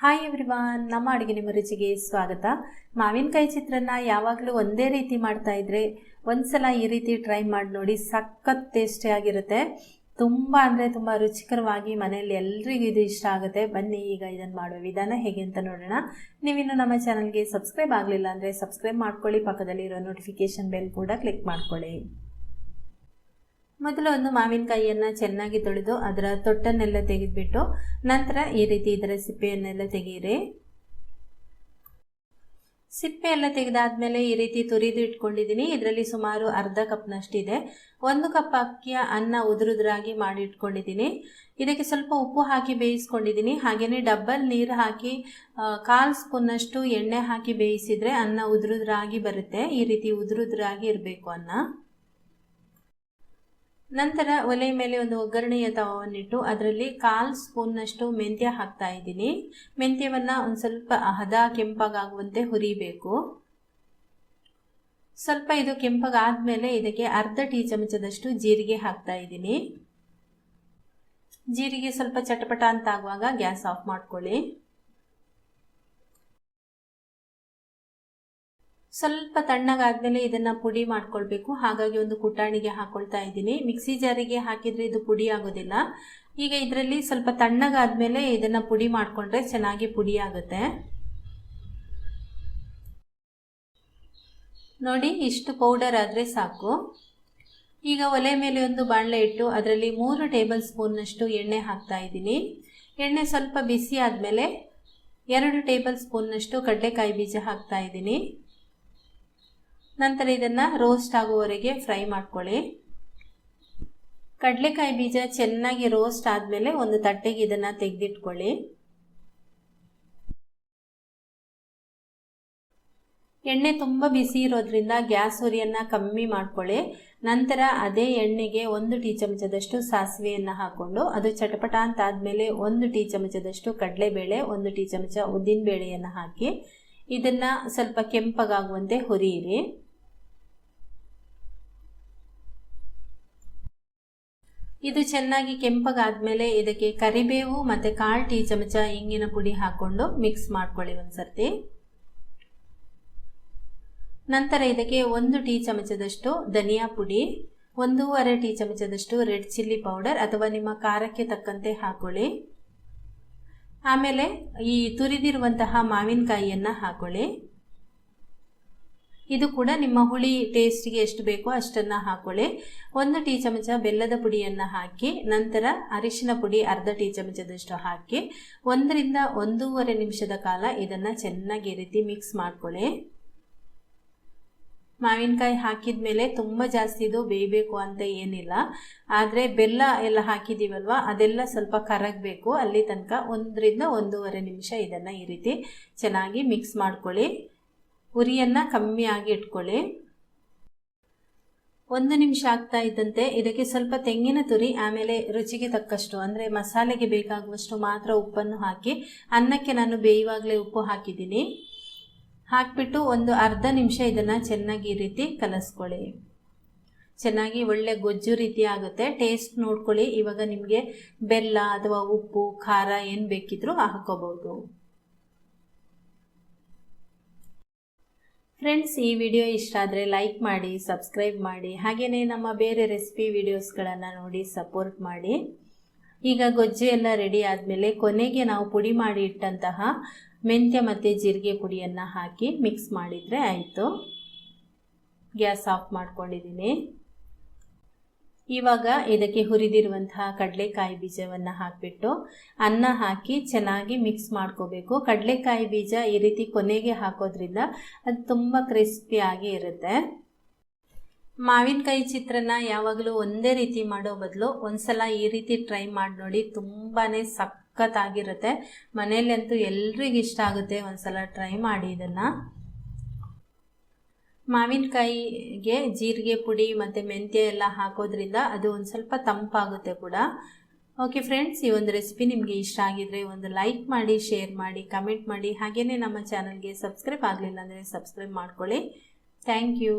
Hi everyone ನಮ್ಮ ಅಡುಗೆ ನಿಮ್ಮ ರುಚಿಗೆ ಸ್ವಾಗತ. ಮಾವಿನಕಾಯಿ ಚಿತ್ರಾನ್ನ ಯಾವಾಗಲೂ ಒಂದೇ ರೀತಿ ಮಾಡ್ತಾ ಇದ್ರೆ ಒಂದ್ಸಲ ಈ ರೀತಿ ಟ್ರೈ ಮಾಡಿ ನೋಡಿ ಸಖತ್ ಟೇಸ್ಟಿಯಾಗಿರುತ್ತೆ ತುಂಬ ಅಂದರೆ ತುಂಬ ರುಚಿಕರವಾಗಿ ಮನೆಯಲ್ಲಿ ಎಲ್ರಿಗೂ ಇದು ಇಷ್ಟ ಆಗುತ್ತೆ. ಬನ್ನಿ ಈಗ ಇದನ್ನು ಮಾಡುವ ವಿಧಾನ ಹೇಗೆ ಅಂತ ನೋಡೋಣ. ನೀವಿನ್ನು ನಮ್ಮ ಚಾನಲ್ಗೆ ಸಬ್ಸ್ಕ್ರೈಬ್ ಆಗಲಿಲ್ಲ ಅಂದರೆ ಸಬ್ಸ್ಕ್ರೈಬ್ ಮಾಡ್ಕೊಳ್ಳಿ. ಪಕ್ಕದಲ್ಲಿರೋ ನೋಟಿಫಿಕೇಷನ್ ಬೆಲ್ ಕೂಡ ಕ್ಲಿಕ್ ಮಾಡ್ಕೊಳ್ಳಿ. ಮೊದಲು ಒಂದು ಮಾವಿನಕಾಯಿಯನ್ನು ಚೆನ್ನಾಗಿ ತೊಳೆದು ಅದರ ತೊಟ್ಟನ್ನೆಲ್ಲ ತೆಗೆದುಬಿಟ್ಟು ನಂತರ ಈ ರೀತಿ ಇದರ ಸಿಪ್ಪೆಯನ್ನೆಲ್ಲ ತೆಗೆಯಿರಿ ಸಿಪ್ಪೆ ಎಲ್ಲ ತೆಗೆದಾದ್ಮೇಲೆ ಈ ರೀತಿ ತುರಿದು ಇಟ್ಕೊಂಡಿದ್ದೀನಿ. ಇದರಲ್ಲಿ ಸುಮಾರು ಅರ್ಧ ಕಪ್ನಷ್ಟಿದೆ. ಒಂದು ಕಪ್ ಅಕ್ಕಿಯ ಅನ್ನ ಉದುರುದ್ರಾಗಿ ಮಾಡಿ ಇಟ್ಕೊಂಡಿದ್ದೀನಿ. ಇದಕ್ಕೆ ಸ್ವಲ್ಪ ಉಪ್ಪು ಹಾಕಿ ಬೇಯಿಸ್ಕೊಂಡಿದ್ದೀನಿ. ಹಾಗೆಯೇ ಡಬ್ಬಲ್ ನೀರು ಹಾಕಿ ಕಾಲು ಸ್ಪೂನ್ನಷ್ಟು ಎಣ್ಣೆ ಹಾಕಿ ಬೇಯಿಸಿದರೆ ಅನ್ನ ಉದುರುದ್ರಾಗಿ ಬರುತ್ತೆ. ಈ ರೀತಿ ಉದುರುದ್ರಾಗಿ ಇರಬೇಕು ಅನ್ನ. ನಂತರ ಒಲೆ ಮೇಲೆ ಒಂದು ಒಗ್ಗರಣೆಯ ತವವನ್ನಿಟ್ಟು ಅದರಲ್ಲಿ ಕಾಲು ಸ್ಪೂನ್ನಷ್ಟು ಮೆಂತ್ಯ ಹಾಕ್ತಾ ಇದ್ದೀನಿ. ಮೆಂತ್ಯವನ್ನು ಒಂದು ಸ್ವಲ್ಪ ಹದ ಕೆಂಪಗಾಗುವಂತೆ ಹುರಿಬೇಕು. ಸ್ವಲ್ಪ ಇದು ಕೆಂಪಗಾದ್ಮೇಲೆ ಇದಕ್ಕೆ ಅರ್ಧ ಟೀ ಚಮಚದಷ್ಟು ಜೀರಿಗೆ ಹಾಕ್ತಾ ಇದ್ದೀನಿ. ಜೀರಿಗೆ ಸ್ವಲ್ಪ ಚಟಪಟ ಅಂತ ಆಗುವಾಗ ಗ್ಯಾಸ್ ಆಫ್ ಮಾಡ್ಕೊಳ್ಳಿ. ಸ್ವಲ್ಪ ತಣ್ಣಗಾದ್ಮೇಲೆ ಇದನ್ನ ಪುಡಿ ಮಾಡ್ಕೊಳ್ಬೇಕು. ಹಾಗಾಗಿ ಒಂದು ಕುಟಾಣಿಗೆ ಹಾಕೊಳ್ತಾ ಇದ್ದೀನಿ. ಮಿಕ್ಸಿ ಜಾರಿಗೆ ಹಾಕಿದ್ರೆ ಇದು ಪುಡಿ ಆಗೋದಿಲ್ಲ. ಈಗ ಇದರಲ್ಲಿ ಸ್ವಲ್ಪ ತಣ್ಣಗಾದ್ಮೇಲೆ ಇದನ್ನ ಪುಡಿ ಮಾಡಿಕೊಂಡ್ರೆ ಚೆನ್ನಾಗಿ ಪುಡಿ ಆಗುತ್ತೆ. ನೋಡಿ, ಇಷ್ಟು ಪೌಡರ್ ಆದರೆ ಸಾಕು. ಈಗ ಒಲೆ ಮೇಲೆ ಒಂದು ಬಾಣಲೆ ಇಟ್ಟು ಅದರಲ್ಲಿ ಮೂರು ಟೇಬಲ್ ಸ್ಪೂನ್ನಷ್ಟು ಎಣ್ಣೆ ಹಾಕ್ತಾ ಇದ್ದೀನಿ. ಎಣ್ಣೆ ಸ್ವಲ್ಪ ಬಿಸಿ ಆದಮೇಲೆ ಎರಡು ಟೇಬಲ್ ಸ್ಪೂನ್ನಷ್ಟು ಕಡಲೆಕಾಯಿ ಬೀಜ ಹಾಕ್ತಾ ಇದ್ದೀನಿ. ನಂತರ ಇದನ್ನು ರೋಸ್ಟ್ ಆಗುವವರೆಗೆ ಫ್ರೈ ಮಾಡ್ಕೊಳ್ಳಿ. ಕಡಲೆಕಾಯಿ ಬೀಜ ಚೆನ್ನಾಗಿ ರೋಸ್ಟ್ ಆದಮೇಲೆ ಒಂದು ತಟ್ಟೆಗೆ ಇದನ್ನು ತೆಗೆದಿಟ್ಕೊಳ್ಳಿ. ಎಣ್ಣೆ ತುಂಬ ಬಿಸಿ ಇರೋದ್ರಿಂದ ಗ್ಯಾಸ್ ಉರಿಯನ್ನು ಕಮ್ಮಿ ಮಾಡ್ಕೊಳ್ಳಿ. ನಂತರ ಅದೇ ಎಣ್ಣೆಗೆ ಒಂದು ಟೀ ಚಮಚದಷ್ಟು ಸಾಸಿವೆಯನ್ನು ಹಾಕ್ಕೊಂಡು ಅದು ಚಟಪಟ ಅಂತ ಆದಮೇಲೆ ಒಂದು ಟೀ ಚಮಚದಷ್ಟು ಕಡಲೆಬೇಳೆ, ಒಂದು ಟೀ ಚಮಚ ಉದ್ದಿನ ಬೇಳೆಯನ್ನು ಹಾಕಿ ಇದನ್ನು ಸ್ವಲ್ಪ ಕೆಂಪಗಾಗುವಂತೆ ಹುರಿಯಿರಿ. ಇದು ಚೆನ್ನಾಗಿ ಕೆಂಪಗಾದ್ಮೇಲೆ ಇದಕ್ಕೆ ಕರಿಬೇವು ಮತ್ತು ಕಾಳು ಟೀ ಚಮಚ ಇಂಗಿನ ಪುಡಿ ಹಾಕ್ಕೊಂಡು ಮಿಕ್ಸ್ ಮಾಡ್ಕೊಳ್ಳಿ ಒಂದ್ಸರ್ತಿ. ನಂತರ ಇದಕ್ಕೆ ಒಂದು ಟೀ ಚಮಚದಷ್ಟು ಧನಿಯಾ ಪುಡಿ, ಒಂದೂವರೆ ಟೀ ಚಮಚದಷ್ಟು ರೆಡ್ ಚಿಲ್ಲಿ ಪೌಡರ್ ಅಥವಾ ನಿಮ್ಮ ಖಾರಕ್ಕೆ ತಕ್ಕಂತೆ ಹಾಕೊಳ್ಳಿ. ಆಮೇಲೆ ಈ ತುರಿದಿರುವಂತಹ ಮಾವಿನಕಾಯಿಯನ್ನು ಹಾಕೊಳ್ಳಿ. ಇದು ಕೂಡ ನಿಮ್ಮ ಹುಳಿ ಟೇಸ್ಟಿಗೆ ಎಷ್ಟು ಬೇಕೋ ಅಷ್ಟನ್ನು ಹಾಕೊಳ್ಳಿ. ಒಂದು ಟೀ ಚಮಚ ಬೆಲ್ಲದ ಪುಡಿಯನ್ನು ಹಾಕಿ, ನಂತರ ಅರಿಶಿನ ಪುಡಿ ಅರ್ಧ ಟೀ ಚಮಚದಷ್ಟು ಹಾಕಿ, ಒಂದರಿಂದ ಒಂದೂವರೆ ನಿಮಿಷದ ಕಾಲ ಇದನ್ನು ಚೆನ್ನಾಗಿ ರೀತಿ ಮಿಕ್ಸ್ ಮಾಡ್ಕೊಳ್ಳಿ. ಮಾವಿನಕಾಯಿ ಹಾಕಿದ ಮೇಲೆ ತುಂಬ ಜಾಸ್ತಿ ಇದು ಬೇಯಬೇಕು ಅಂತ ಏನಿಲ್ಲ. ಆದರೆ ಬೆಲ್ಲ ಎಲ್ಲ ಹಾಕಿದ್ದೀವಲ್ವ ಅದೆಲ್ಲ ಸ್ವಲ್ಪ ಕರಗಬೇಕು. ಅಲ್ಲಿ ತನಕ ಒಂದರಿಂದ ಒಂದೂವರೆ ನಿಮಿಷ ಇದನ್ನು ಈ ರೀತಿ ಚೆನ್ನಾಗಿ ಮಿಕ್ಸ್ ಮಾಡ್ಕೊಳ್ಳಿ. ಉರಿಯನ್ನು ಕಮ್ಮಿಯಾಗಿ ಇಟ್ಕೊಳ್ಳಿ. ಒಂದು ನಿಮಿಷ ಆಗ್ತಾ ಇದ್ದಂತೆ ಇದಕ್ಕೆ ಸ್ವಲ್ಪ ತೆಂಗಿನ ತುರಿ, ಆಮೇಲೆ ರುಚಿಗೆ ತಕ್ಕಷ್ಟು, ಅಂದರೆ ಮಸಾಲೆಗೆ ಬೇಕಾಗುವಷ್ಟು ಮಾತ್ರ ಉಪ್ಪನ್ನು ಹಾಕಿ, ಅನ್ನಕ್ಕೆ ನಾನು ಬೇಯುವಾಗಲೇ ಉಪ್ಪು ಹಾಕಿದ್ದೀನಿ. ಹಾಕಿಬಿಟ್ಟು ಒಂದು ಅರ್ಧ ನಿಮಿಷ ಇದನ್ನು ಚೆನ್ನಾಗಿ ಈ ರೀತಿ ಕಲಸ್ಕೊಳ್ಳಿ. ಚೆನ್ನಾಗಿ ಒಳ್ಳೆ ಗೊಜ್ಜು ರೀತಿ ಆಗುತ್ತೆ. ಟೇಸ್ಟ್ ನೋಡ್ಕೊಳ್ಳಿ. ಇವಾಗ ನಿಮಗೆ ಬೆಲ್ಲ ಅಥವಾ ಉಪ್ಪು, ಖಾರ ಏನು ಬೇಕಿದ್ರೂ ಹಾಕೋಬಹುದು ಫ್ರೆಂಡ್ಸ್ ಈ ವಿಡಿಯೋ ಇಷ್ಟ ಆದರೆ ಲೈಕ್ ಮಾಡಿ ಸಬ್ಸ್ಕ್ರೈಬ್ ಮಾಡಿ ಹಾಗೆಯೇ ನಮ್ಮ ಬೇರೆ ರೆಸಿಪಿ ವಿಡಿಯೋಸ್ಗಳನ್ನು ನೋಡಿ ಸಪೋರ್ಟ್ ಮಾಡಿ. ಈಗ ಗೊಜ್ಜು ಎಲ್ಲ ರೆಡಿ ಆದಮೇಲೆ ಕೊನೆಗೆ ನಾವು ಪುಡಿ ಮಾಡಿ ಇಟ್ಟಂತಹ ಮೆಂತ್ಯ ಮತ್ತು ಜೀರಿಗೆ ಪುಡಿಯನ್ನು ಹಾಕಿ ಮಿಕ್ಸ್ ಮಾಡಿದರೆ ಆಯಿತು. ಗ್ಯಾಸ್ ಆಫ್ ಮಾಡ್ಕೊಂಡಿದ್ದೀನಿ. ಇವಾಗ ಇದಕ್ಕೆ ಹುರಿದಿರುವಂತಹ ಕಡಲೆಕಾಯಿ ಬೀಜವನ್ನು ಹಾಕಿಬಿಟ್ಟು ಅನ್ನ ಹಾಕಿ ಚೆನ್ನಾಗಿ ಮಿಕ್ಸ್ ಮಾಡ್ಕೋಬೇಕು. ಕಡಲೆಕಾಯಿ ಬೀಜ ಈ ರೀತಿ ಕೊನೆಗೆ ಹಾಕೋದ್ರಿಂದ ಅದು ತುಂಬ ಕ್ರಿಸ್ಪಿಯಾಗಿ ಇರುತ್ತೆ. ಮಾವಿನಕಾಯಿ ಚಿತ್ರನ ಯಾವಾಗಲೂ ಒಂದೇ ರೀತಿ ಮಾಡೋ ಬದಲು ಒಂದ್ಸಲ ಈ ರೀತಿ ಟ್ರೈ ಮಾಡಿ ನೋಡಿ ತುಂಬಾ ಸಖತ್ತಾಗಿರುತ್ತೆ. ಮನೇಲಂತೂ ಎಲ್ರಿಗೂ ಇಷ್ಟ ಆಗುತ್ತೆ ಒಂದ್ಸಲ ಟ್ರೈ ಮಾಡಿ ಇದನ್ನು. ಮಾವಿನಕಾಯಿಗೆ ಜೀರಿಗೆ ಪುಡಿ ಮತ್ತು ಮೆಂತ್ಯ ಎಲ್ಲ ಹಾಕೋದ್ರಿಂದ ಅದು ಒಂದು ಸ್ವಲ್ಪ ತಂಪಾಗುತ್ತೆ ಕೂಡ. ಓಕೆ ಫ್ರೆಂಡ್ಸ್ ಈ ಒಂದು ರೆಸಿಪಿ ನಿಮಗೆ ಇಷ್ಟ ಆಗಿದ್ರೆ ಒಂದು ಲೈಕ್ ಮಾಡಿ ಶೇರ್ ಮಾಡಿ ಕಮೆಂಟ್ ಮಾಡಿ ಹಾಗೆಯೇ ನಮ್ಮ ಚಾನಲ್ಗೆ ಸಬ್ಸ್ಕ್ರೈಬ್ ಆಗಲಿಲ್ಲ ಅಂದರೆ ಸಬ್ಸ್ಕ್ರೈಬ್ ಮಾಡ್ಕೊಳ್ಳಿ. Thank you